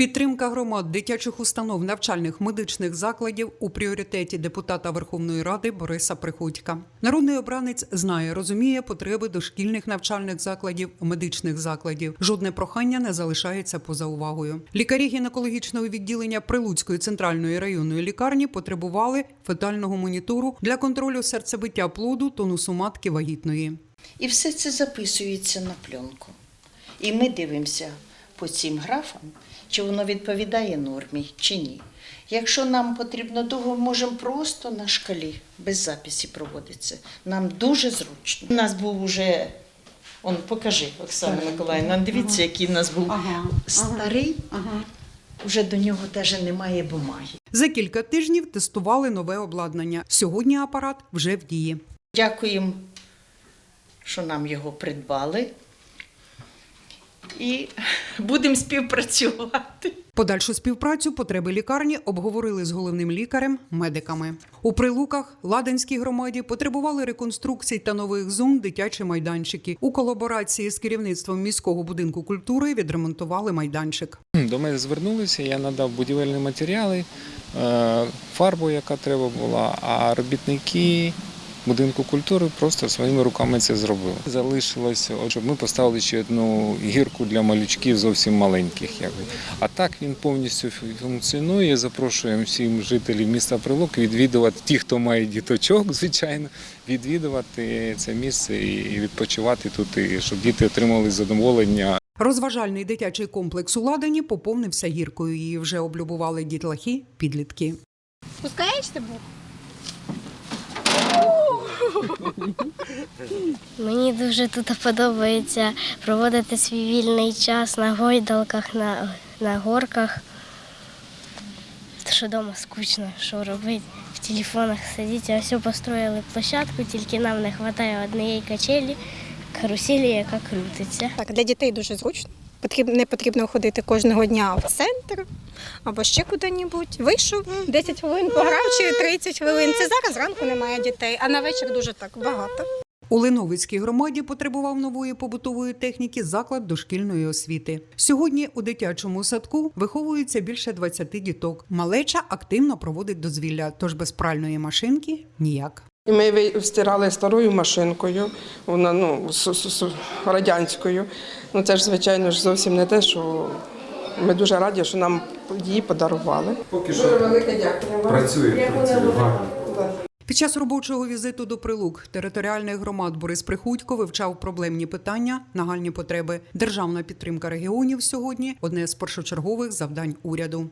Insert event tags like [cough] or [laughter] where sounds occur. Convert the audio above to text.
Підтримка громад дитячих установ навчальних медичних закладів у пріоритеті депутата Верховної Ради Бориса Приходька. Народний обранець знає, розуміє потреби дошкільних навчальних закладів, медичних закладів. Жодне прохання не залишається поза увагою. Лікарі гінекологічного відділення Прилуцької центральної районної лікарні потребували фетального монітору для контролю серцебиття плоду тонусу матки вагітної. І все це записується на пленку. І ми дивимося по цим графам, чи воно відповідає нормі, чи ні. Якщо нам потрібно довго, можемо просто на шкалі без записі проводиться. Нам дуже зручно. У нас був уже, он покажи, Оксана Миколаївна, дивіться, який в нас був Ага, старий, вже до нього навіть немає бумаги. За кілька тижнів тестували нове обладнання. Сьогодні апарат вже в дії. Дякуємо, що нам його придбали. І [laughs] будемо співпрацювати. Подальшу співпрацю потреби лікарні обговорили з головним лікарем, медиками. У прилуках Ладанській громаді потребували реконструкцій та нових зон дитячі майданчики. У колаборації з керівництвом міського будинку культури відремонтували майданчик. До мене звернулися, я надав будівельні матеріали, е, фарбу, яка треба була, а робітники будинку культури просто своїми руками це зробили. Залишилося, щоб ми поставили ще одну гірку для малючків зовсім маленьких. Якби. А так він повністю функціонує. Запрошуємо всім жителів міста Прилук відвідувати ті, хто має діточок, [laughs] звичайно, відвідувати це місце і відпочивати тут, і щоб діти отримали задоволення Розважальний дитячий комплекс у Ладані поповнився гіркою. Її вже облюбували дітлахи, підлітки. Спускаєш тебе? Мені дуже тут подобається проводити свій вільний час на гойдалках, на, на горках. Що вдома скучно, що робити. В телефонах сидіти, а все построїли площадку, тільки нам не вистачає однієї качелі, каруселі, яка крутиться. Так, для дітей дуже зручно. Потрібно, не потрібно ходити кожного дня в центр або ще куди-небудь. Вийшов 10 хвилин, пограв чи 30 хвилин. Це зараз зранку немає дітей, а на вечір дуже так багато. У Леновицькій громаді потребував нової побутової техніки заклад дошкільної освіти. Сьогодні у дитячому садку виховується більше 20 діток. Малеча активно проводить дозвілля, тож без пральної машинки ніяк. І Ми стирали старою машинкою, вона ну с- с- с- радянською. Ну це ж звичайно ж зовсім не те, що ми дуже раді, що нам її подарували. Поки що велике дякую. працює, працює. Під час робочого візиту до прилук територіальних громад Борис Приходько вивчав проблемні питання, нагальні потреби. Державна підтримка регіонів сьогодні одне з першочергових завдань уряду.